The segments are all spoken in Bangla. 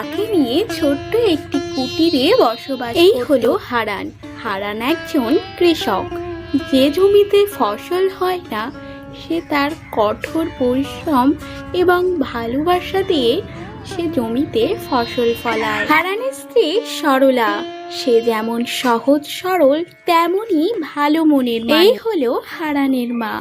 মাকে নিয়ে ছোট্ট একটি কুটিরে বসবাস এই হলো হারান। হারান একজন কৃষক। যে জমিতে ফসল হয় না সে তার কঠোর পরিশ্রম এবং ভালোবাসা দিয়ে সে জমিতে ফসল ফলায়। হারানের স্ত্রী সরলা। সে যেমন সহজ সরল তেমনই ভালো মনের এই হলো হারানের মা।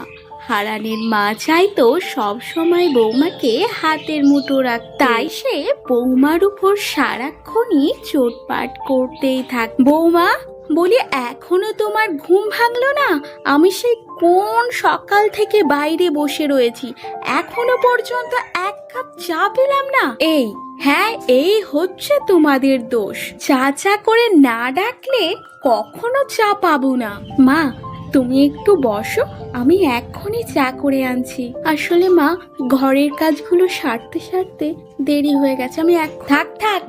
হারানের মা চাইতো সব সময় বৌমাকে হাতের মুঠো রাখ তাই সে বৌমার উপর সারাক্ষণই চোটপাট করতেই থাক বৌমা, বলি এখনও তোমার ঘুম ভাঙলো না? আমি সেই কোন সকাল থেকে বাইরে বসে রয়েছি? এখনও পর্যন্ত এক কাপ চা পেলাম না। এই হ্যাঁ এই হচ্ছে তোমাদের দোষ। চা চা করে না ডাকলে কখনো চা পাবো না। মা তুমি একটু বসো, আমি এক্ষুনি চা করে আনছি। আসলে মা, ঘরের কাজগুলো সারতে সারতে দেরি হয়ে গেছে, আমি এক থাক থাক,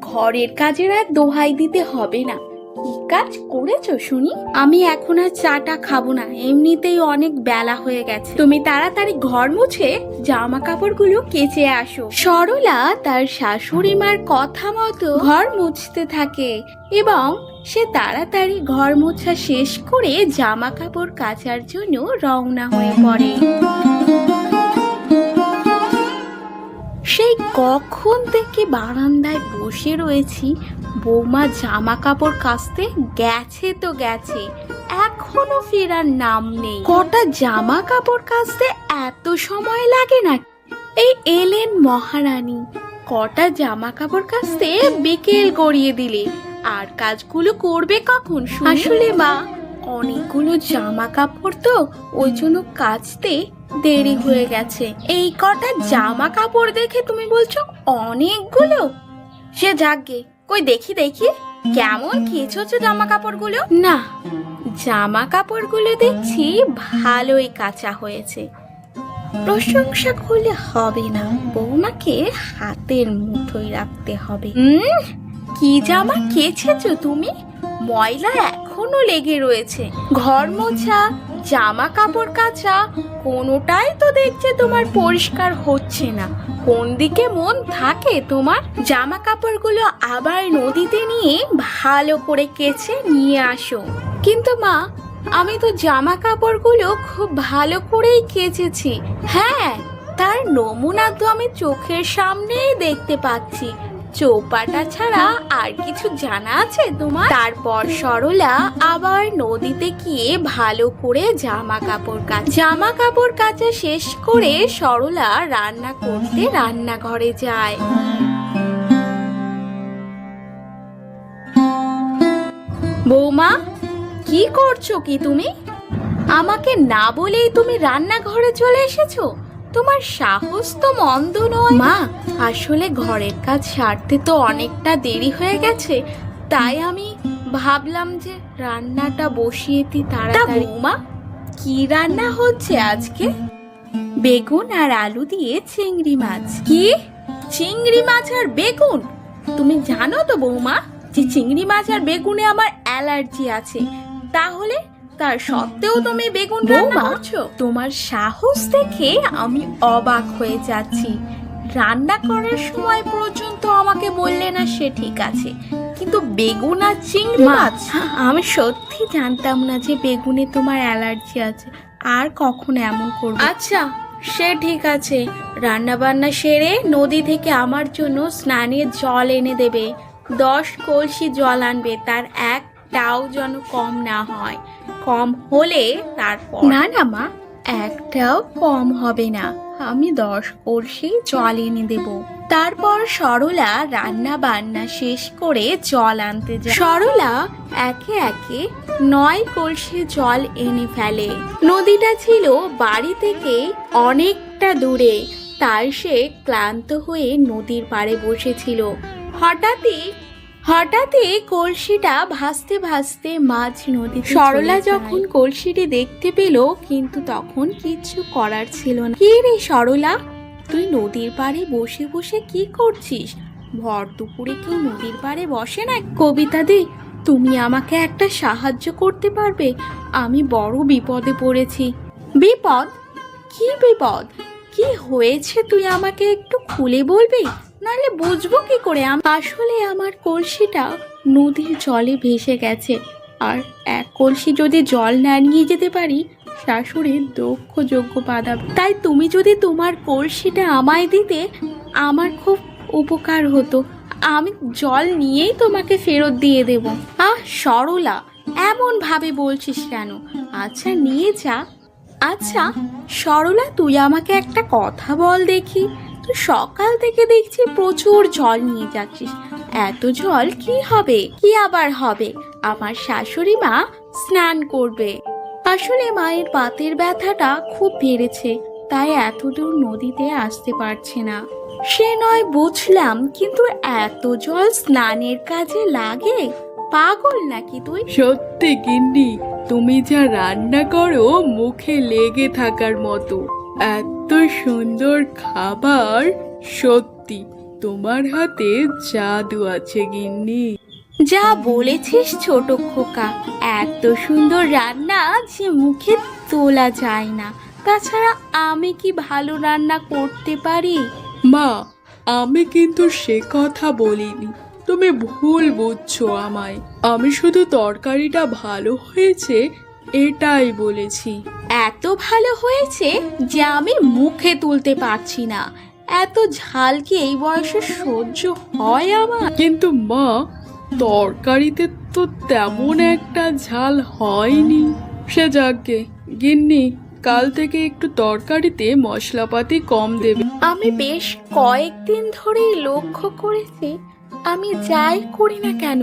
ঘরের কাজের আর দোহাই দিতে হবে না। কি কাজ করেছ শুনি? আমি এখন আর চাটা খাব না, এমনিতেই অনেক বেলা হয়ে গেছে। তুমি তাড়াতাড়ি ঘর মুছে জামা কাপড়গুলো কেচে আসো। সরলা তার শাশুড়ি মার কথা মতো ঘর মুছতে থাকে এবং সে তাড়াতাড়ি ঘর মোছা শেষ করে জামা কাপড় কাচার জন্য রওনা হয়ে পড়ে। সেই কখন থেকে বারান্দায় বসে রয়েছি, বৌমা জামা কাপড় কাচতে গেছে তো গেছে, এখনও ফেরার নাম নেই। কটা জামা কাপড় কাচতে এত সময় লাগে না? এই এলেন মহারানী, কটা জামা কাপড় কাচতে বিকেল গড়িয়ে দিলে। আর কাজগুলো করবে কখন আসলে মা অনেকগুলো জামা কাপড় তো ওই জন্য কাচতে দেরি হয়ে গেছে। এই কটা জামা কাপড় দেখে তুমি বলছো অনেকগুলো? সে যাকগে কই দেখি দেখি। কেমন কেচেছো জামা কাপড়গুলো না জামা কাপড়গুলো দেখছি ভালোই কাঁচা হয়েছে। প্রশংসা করলে হবে না বৌমাকে হাতের মুঠোয় রাখতে হবে। হুম কি জামা কেচেছো তুমি? ময়লা এখনও লেগে রয়েছে। ঘর মোছা, জামা কাপড় কাচা, কোনোটাই তো দেখছে তোমার পরিষ্কার হচ্ছে না। কোন দিকে মন থাকে তোমার? জামা কাপড়গুলো আবার নদীতে নিয়ে ভালো করে কেচে নিয়ে আসো। কিন্তু মা, আমি তো জামা কাপড়গুলো খুব ভালো করেই কেচেছি। হ্যাঁ তার নমুনা তো আমি চোখের সামনেই দেখতে পাচ্ছি। চৌপাটা ছাড়া আর কিছু জানা আছে তোমার? তারপর সরলা আবার নদীতে গিয়ে ভালো করে জামা কাপড় কাচ জামা কাপড় কাচা শেষ করে সরলা রান্না করতে রান্নাঘরে যায়। বৌমা, কি করছ কি তুমি? আমাকে না বলেই তুমি রান্নাঘরে চলে এসেছ? তোমার সাহস তো মন্দ নয়। মা আসলে ঘরের কাজ সারতে তো অনেকটা দেরি হয়ে গেছে। তাই আমি ভাবলাম যে রান্নাটা বসিয়ে দিই তাড়াতাড়ি। মা কি রান্না হচ্ছে আজকে? বেগুন আর আলু দিয়ে চিংড়ি মাছ। কি? চিংড়ি মাছ আর বেগুন? তুমি জানো তো বৌমা যে চিংড়ি মাছ আর বেগুনে আমার অ্যালার্জি আছে। তাহলে তার সত্ত্বেও তুমি বেগুন রান্না করছ? তোমার সাহস দেখে আমি অবাক হয়ে যাচ্ছি। রান্না করার সময় পর্যন্ত আমাকে বললে না সে ঠিক আছে কিন্তু বেগুন আর চিংড়ি মাছ? আমি সত্যি জানতাম না যে বেগুনে তোমার অ্যালার্জি আছে। আর কখনো এমন করব আচ্ছা সে ঠিক আছে। রান্না বান্না সেরে নদী থেকে আমার জন্য স্নানের জল এনে দেবে। দশ কলসি জল আনবে তার একটাও যেন কম না হয়। কম হলে তারপর না না মা, একটাও কম হবে না। আমি দশ কলসি জল এনে দেব। তারপর সরলা রান্না বান্না শেষ করে জল আনতে যায়। সরলা একে একে নয় কলসি জল এনে ফেলে। নদীটা ছিল বাড়ি থেকে অনেকটা দূরে, তাই সে ক্লান্ত হয়ে নদীর পাড়ে বসেছিল। হঠাৎই হঠাৎই কলসিটা ভাসতে ভাসতে মাঝ নদী সরলা যখন কলসিটি দেখতে পেল কিন্তু তখন কিচ্ছু করার ছিল না। কি রে সরলা? তুই নদীর পাড়ে বসে বসে কি করছিস? ভর দুপুরে কেউ নদীর পাড়ে বসে না? কবিতা দি তুমি আমাকে একটা সাহায্য করতে পারবে? আমি বড় বিপদে পড়েছি। বিপদ? কি বিপদ? কি হয়েছে তুই আমাকে একটু খুলে বলবি? নাহলে বুঝব কি করে? আসলে আমার কলসিটা নদীর জলে ভেসে গেছে। আর এক কলসি যদি জল না নিয়ে যেতে পারি, শাশুড়ির দক্ষ যোগ্য বাধা। তাই তুমি যদি তোমার কলসিটা আমায় দিতে, আমার খুব উপকার হতো। আমি জল নিয়েই তোমাকে ফেরত দিয়ে দেব। আহ, সরলা, এমন ভাবে বলছিস কেন? আচ্ছা নিয়ে যা। আচ্ছা সরলা, তুই আমাকে একটা কথা বল দেখি। তুই সকাল থেকে দেখছি প্রচুর জল নিয়ে যাচ্ছিস। এত জল কি হবে? কি আবার হবে? আমার শাশুড়ি মা স্নান করবে। আসলে মায়ের পাতের ব্যথাটা খুব বেড়েছে, তাই এত দূর নদীতে আসতে পারছে না। সে নয় বুঝলাম, কিন্তু এত জল স্নানের কাজে লাগে? পাগল নাকি তুই? সত্যি গিন্নি, তুমি যা রান্না করো, মুখে লেগে থাকার মতো। এত সুন্দর খাবার। সত্যি তোমার হাতে জাদু আছে গিন্নি। যা বলেছিস ছোট খোকা এত সুন্দর রান্না যে মুখে তোলা যায় না। তাছাড়া আমি কি ভালো রান্না করতে পারি? মা আমি কিন্তু সে কথা বলিনি। তুমি ভুল বুঝছ আমায়। আমি শুধু তরকারিটা ভালো হয়েছে এটাই বলেছি। এত ভালো হয়েছে যে আমি মুখে তুলতে পারছি না। এত ঝাল কি এই বয়সে সহ্য হয় আমার? কিন্তু মা তরকারিতে তো তেমন একটা ঝাল হয়নি। সে যাকে গিন্নি কাল থেকে একটু তরকারিতে মশলাপাতি কম দেবে। আমি বেশ কয়েকদিন ধরেই লক্ষ্য করেছি আমি যাই করি না কেন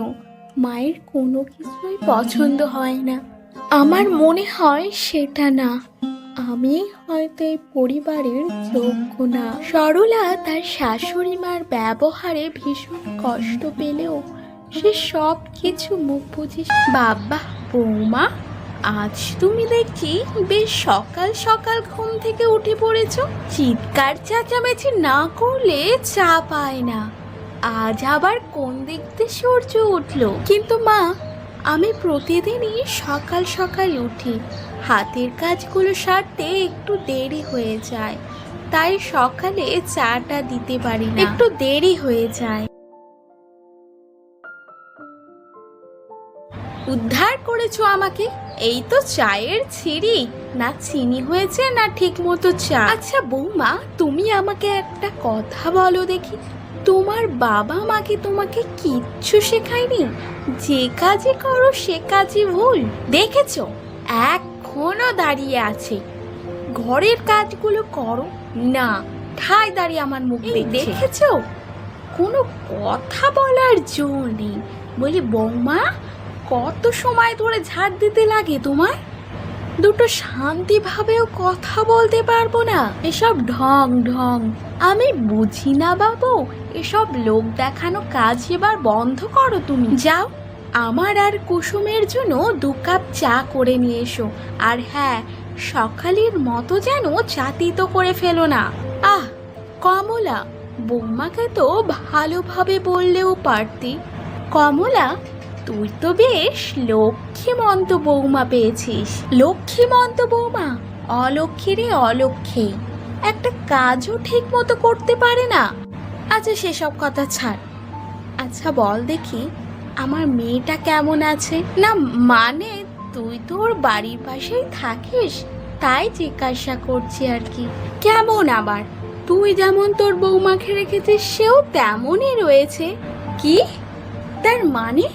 মায়ের কোনো কিছুই পছন্দ হয় না। আমার মনে হয় সেটা না। আমি হয়তো এই পরিবারের যোগ্য না। সরলা তার শাশুড়ি মার ব্যবহারে ভীষণ কষ্ট পেলেও সে সব কিছু মুখ বুঝিস বাবা, বৌমা, আজ তুমি দেখছি বেশ সকাল সকাল ঘুম থেকে উঠে পড়েছ। চিৎকার চেঁচামেচি না করলে চা পায় না। আজ আবার কোন দিক দিয়ে সূর্য উঠল? কিন্তু মা আমি প্রতিদিনই সকাল সকাল উঠি। হাতের কাজগুলো সারতে একটু দেরি হয়ে যায়। তাই সকালে চাটা দিতে পারি না। একটু দেরি হয়ে যায়। উদ্ধার করেছ আমাকে? এই তো চায়ের ছিরি না চিনি হয়েছে, না ঠিক মতো চা। আচ্ছা বৌমা, তুমি আমাকে একটা কথা বলো দেখি। তোমার বাবা মাকে তোমাকে কিচ্ছু শেখায়নি? যে কাজই করো সে কাজই ভুল। দেখেছ? এখনও দাঁড়িয়ে আছে। ঘরের কাজগুলো করো। না ঠায় দাঁড়িয়ে আমার মুখ দেখেছ। কোনো কথা বলার জোর নেই। বলি বৌমা কত সময় ধরে ঝাড় দিতে লাগে তোমার দুটো শান্তিভাবেও কথা বলতে পারব না। এসব ঢং ঢং। আমি বুঝি না বাবু, এসব লোক দেখানো কাজ এবার বন্ধ করো তুমি। যাও, আমার আর কুসুমের জন্য দু কাপ চা করে নিয়ে এসো। আর হ্যাঁ সকালের মতো যেন চাতিত করে ফেলো না। আহ, কমলা, বৌমাকে তো ভালোভাবে বললেও পারতি। কমলা তুই তো বেশ লক্ষ্মীমন্ত বৌমা পেয়েছিস। লক্ষ্মীমন্ত বৌমা অলক্ষ্মীরে অলক্ষ্মী। একটা কাজও ঠিক মতো করতে পারে না। আচ্ছা সেসব কথা ছাড়। আচ্ছা বল দেখি, আমার মেয়েটা কেমন আছে? না মানে তুই তো ওর বাড়ির পাশেই থাকিস, তাই জিজ্ঞাসা করছি আর কি। কেমন আবার? তুই যেমন তোর বৌমাকে রেখেছিস, সেও তেমনই রয়েছে। কি? তার মানে?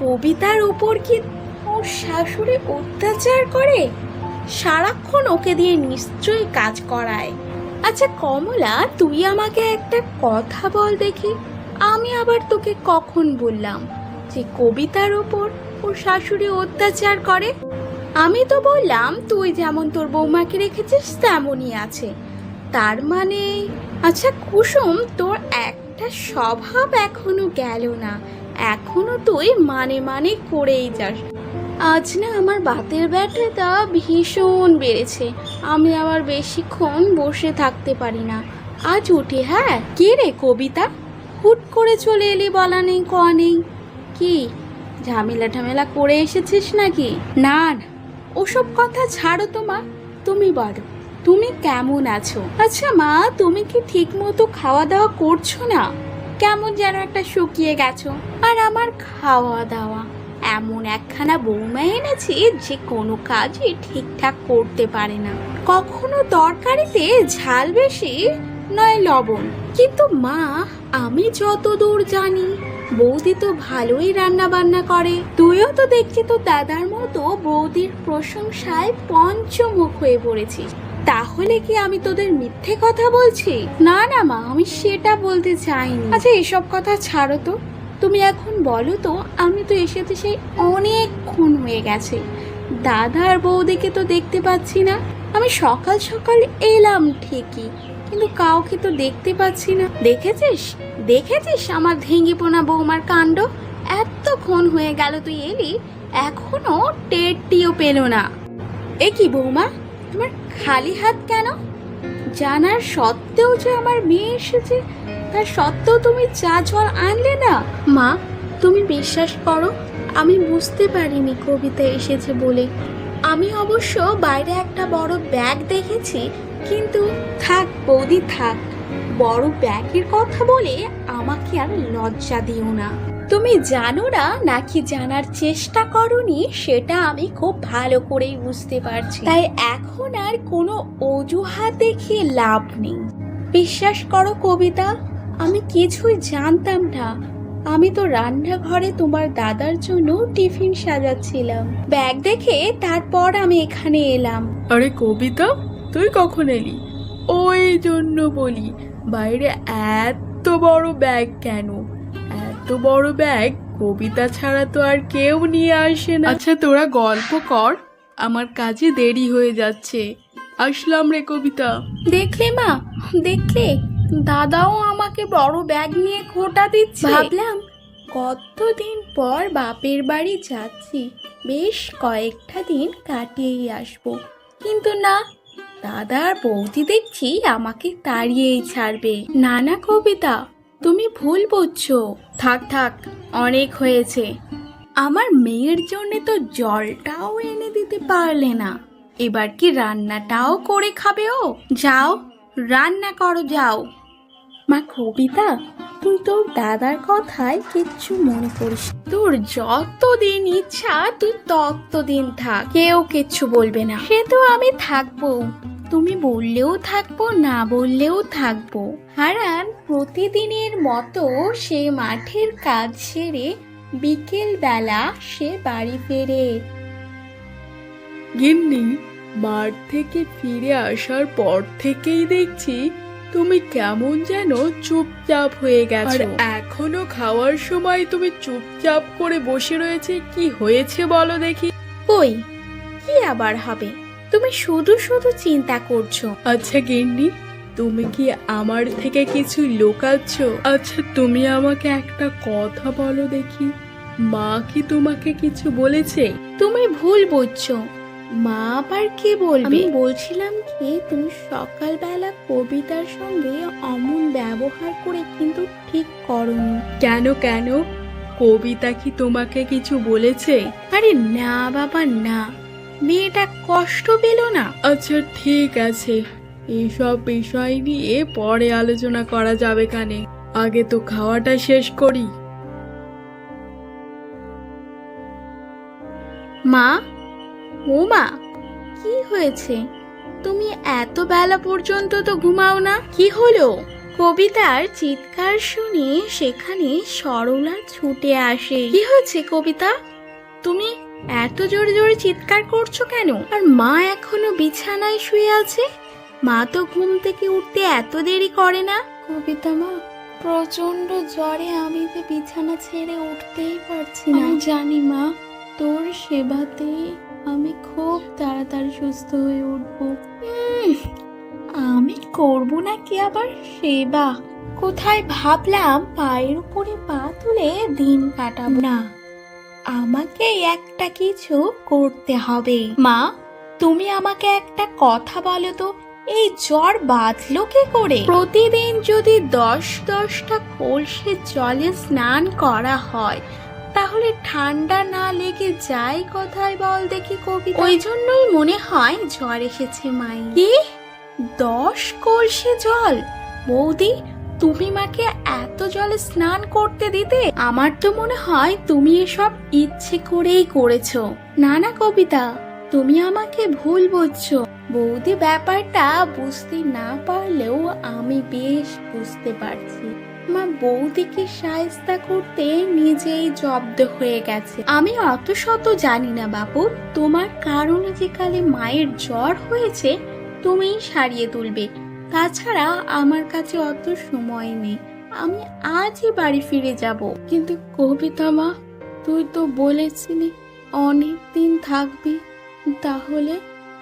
কবিতার উপর কি ওর শাশুড়ি অত্যাচার করে? সারাক্ষণ ওকে দিয়ে নিশ্চয়ই কাজ করায়। আচ্ছা কমলা, তুই আমাকে একটা কথা বল দেখি। আমি আবার তোকে কখন বললাম যে কবিতার ওপর ওর শাশুড়ি অত্যাচার করে? আমি তো বললাম, তুই যেমন তোর বৌমাকে রেখেছিস, তেমনই আছে। তার মানে আচ্ছা কুসুম, তোর একটা স্বভাব এখনও গেল না। এখনও তুই মানে মানে করেই যাস। আজ না আমার বাতের ব্যাটারিটা ভীষণ বেড়েছে। আমি আবার বেশিক্ষণ বসে থাকতে পারি না। আজ উঠি হ্যাঁ? কে রে কবিতা? হুট করে চলে এলি বলা নেই, ক নেই। কি, ঝামেলা ঠামেলা করে এসেছিস নাকি? না না। ওসব কথা ছাড়ো তো মা, তুমি বলো, তুমি কেমন আছো? আচ্ছা মা, তুমি কি ঠিক মতো খাওয়া দাওয়া করছ না? কেমন যেন একটা শুকিয়ে গেছো। আর আমার খাওয়া দাওয়া এমন একখানা বৌমা এনেছি যে কোনো কাজই ঠিকঠাক করতে পারে না। কখনো তরকারিতে ঝাল বেশি নয় লবণ। কিন্তু মা, আমি যতদূর জানি, বৌদি তো ভালোই রান্না বান্না করে। তুইও তো দেখছি তো দাদার মতো বৌদির প্রশংসায় পঞ্চমুখ হয়ে পড়েছিস। তাহলে কি আমি তোদের মিথ্যে কথা বলছি? না না, মা, আমি সেটা বলতে চাইনি। আচ্ছা এসব কথা ছাড়ো তো। তুমি এখন বলো তো, আমি তো এসেতে সেই অনেকক্ষণ হয়ে গেছে। দাদা আর বৌদিকে তো দেখতে পাচ্ছি না। আমি সকাল সকাল এলাম ঠিকই, কিন্তু কাউকে তো দেখতে পাচ্ছি না। দেখেছিস? দেখেছিস আমার ভেঙে ভেঙ্গিপোনা বৌমার কাণ্ড? এতক্ষণ হয়ে গেল তুই এলি, এখনও টেরটিও পেল না। এ কি বৌমা? তোমার খালি হাত কেন? জানার সত্ত্বেও যে আমার মেয়ে এসেছে তার সত্ত্বেও তুমি চা জল আনলে না? মা তুমি বিশ্বাস করো আমি বুঝতে পারিনি কবিতা এসেছে বলে। আমি অবশ্য বাইরে একটা বড় ব্যাগ দেখেছি কিন্তু থাক বৌদি থাক। বড় ব্যাগের কথা বলে আমাকে আর লজ্জা দিও না। তুমি জানো না নাকি জানার চেষ্টা করনি? সেটা আমি খুব ভালো করেই বুঝতে পারছি। তাই এখন আর কোনো অজুহাত দেখিয়ে লাভ নেই। বিশ্বাস করো কবিতা, আমি কিছুই জানতাম না। আমি তো রান্নাঘরে তোমার দাদার জন্য টিফিন সাজাচ্ছিলাম। ব্যাগ দেখে তারপর আমি এখানে এলাম। আরে কবিতা, তুই কখন এলি? ওই জন্য বলি, বাইরে এত বড় ব্যাগ কেন? বড় ব্যাগ কবিতা ছাড়া তো আর কেউ নিয়ে আসে না। আচ্ছা তোরা গল্প কর। আমার কাজে দেরি হয়ে যাচ্ছে। আসলাম রে কবিতা। দেখলে মা দেখলে। দাদাও আমাকে বড় ব্যাগ নিয়ে খোটা দিচ্ছে। ভাবলাম কতদিন পর বাপের বাড়ি যাচ্ছি। বেশ কয়েকটা দিন কাটিয়েই আসব। কিন্তু না দাদার বৌদি দেখছি আমাকে তাড়িয়েই ছাড়বে। না না কবিতা তুমি ভুল বুঝছ। থাক থাক, অনেক হয়েছে। আমার মেয়ের জন্য তো জলটাও এনে দিতে পারলে না। এবার কি রান্নাটাও করে খাবে ও? যাও, রান্না করো, যাও। মা কবিতা, তুই তোর দাদার কথায় কিচ্ছু মনে করিস। তোর যতদিন ইচ্ছা, তুই ততদিন থাক, কেউ কিচ্ছু বলবে না। সে তো আমি থাকব। তুমি বললেও থাকব না বললেও থাকব। হারান প্রতিদিনের মতো সে মাঠের কাজ সেরে বিকেল বেলা সে বাড়ি ফেরে। গিন্নি মাঠ থেকে ফিরে আসার পর থেকেই দেখছি তুমি কেমন যেন চুপচাপ হয়ে গেছো। আর এখনও খাওয়ার সময় তুমি চুপচাপ করে বসে রয়েছে কি হয়েছে বলো দেখি। কই কি আবার হবে? তুমি শুধু শুধু চিন্তা করছ। আচ্ছা গিন্নি তুমি কি আমার থেকে কিছু লুকাচ্ছ? আচ্ছা তুমি আমাকে একটা কথা বলো দেখি। মা কি তোমাকে কিছু বলেছে? তুমি ভুল বুঝছ। মা আবার কি বলবে? আমি বলছিলাম কি তুমি সকালবেলা কবিতার সঙ্গে অমন ব্যবহার করে কিন্তু ঠিক করনি। কেন কেন? কবিতা কি তোমাকে কিছু বলেছে? আরে না বাবা না। মেয়েটা কষ্ট পেল না? আচ্ছা ঠিক আছে। এইসব বিষয় নিয়ে পরে আলোচনা করা যাবে কানে। আগে তো খাওয়াটা শেষ করি। মা? ও মা, কি হয়েছে? তুমি এত বেলা পর্যন্ত তো ঘুমাও না? কি হলো? কবিতার চিৎকার শুনে সেখানে সরলা ছুটে আসে। কি হয়েছে কবিতা? তুমি এত জোরে জোরে চিৎকার করছ কেন? আর মা এখনও বিছানায় শুয়ে আছে? মা তো ঘুম থেকে উঠতে এত দেরি করে না। কবিতা মা প্রচণ্ড জ্বরে আমি যে বিছানা ছেড়ে উঠতেই পারছি না। জানি মা। তোর সেবাতে আমি খুব তাড়াতাড়ি সুস্থ হয়ে উঠব। আমি করব না কি আবার সেবা? কোথায় ভাবলাম পায়ের উপরে পা তুলে দিন কাটাবো? না আমাকে একটা কিছু করতে হবে। মা তুমি আমাকে একটা কথা বলো তো এই জ্বর বাঁধলো কি করে? প্রতিদিন যদি দশ দশটা কলসে জলে স্নান করা হয় তাহলে ঠান্ডা না লেগে যায় কোথায় বল দেখি কবি ওই জন্যই মনে হয় জ্বর এসেছে মাই। কি? দশ কলসে জল? বৌদি তুমি মাকে এত জলে স্নান করতে দিতে, আমার তো মনে হয় তুমি এসব ইচ্ছে করেই করেছ। না না কবিতা, তুমি আমাকে ভুল বুঝছ। বৌদি ব্যাপারটা বুঝতে না পারলেও আমি বেশ বুঝতে পারছি। মা বৌদিকে সায়স্তা করতে নিজেই জব্দ হয়ে গেছে। আমি অত শত জানি না বাপু, তোমার কারণে যে কালে মায়ের জ্বর হয়েছে, তুমিই সারিয়ে তুলবে। তাছাড়া আমার কাছে অত সময় নেই। আমি আজই বাড়ি ফিরে যাব। কিন্তু কবিতা মা তুই তো বলেছিলি অনেক দিন থাকবি তাহলে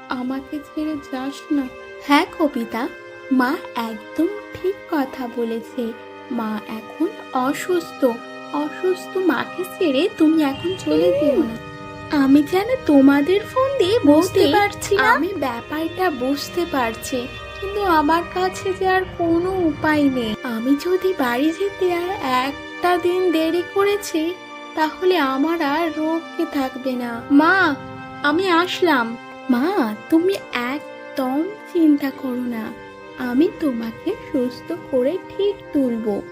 আমাকে ছেড়ে যাস না। হ্যাঁ কবিতা মা একদম ঠিক কথা বলেছে। মা এখন অসুস্থ। অসুস্থ মাকে ছেড়ে তুমি এখন চলে যেও না। আমি যেন তোমাদের ফোন দিয়ে বুঝতে পারছি আমি ব্যাপারটা বুঝতে পারছি। কিন্তু আমার কাছে যে আর কোনো উপায় নেই। আমি যদি বাড়ি যেতে আর একটা দিন দেরি করেছি, তাহলে আমার আর রোগকে থাকবে না। মা, আমি আসলাম। মা, তুমি একদম চিন্তা করো না। আমি তোমাকে সুস্থ করে ঠিক তুলবো।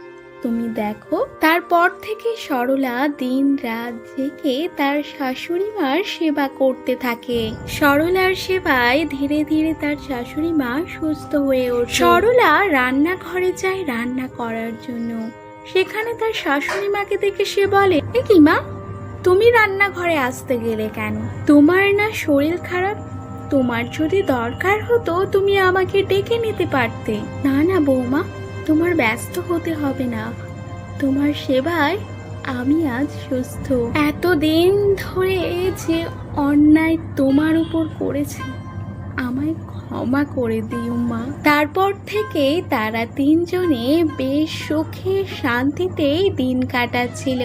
তুমি দেখো। তারপর থেকে সরলা দিন রাত জেগে তার শাশুড়ি মার সেবা করতে থাকে। সরলার সেবায় ধীরে ধীরে তার শাশুড়ি মা সুস্থ হয়ে ওঠে। সরলা রান্নাঘরে যায় রান্না করার জন্য। সেখানে তার শাশুড়ি মাকে দেখে সে বলে, এ কি মা, তুমি রান্নাঘরে আসতে গেলে কেন? তোমার না শরীর খারাপ? তোমার যদি দরকার হতো তুমি আমাকে ডেকে নিতে পারতে। না না বৌমা তোমার ব্যস্ত হতে হবে না। তোমার সেবায় আমি আজ সুস্থ। এতদিন ধরে যে অন্যায় তোমার উপর করেছে, আমায় ক্ষমা করে দিও মা। তারপর থেকে তারা তিনজনে বেশ সুখে শান্তিতেই দিন কাটাচ্ছিল।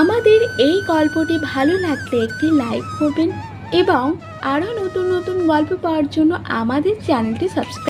আমাদের এই গল্পটি ভালো লাগলে একটি লাইক করবেন এবং আরও নতুন নতুন গল্প পাওয়ার জন্য আমাদের চ্যানেলটি সাবস্ক্রাইব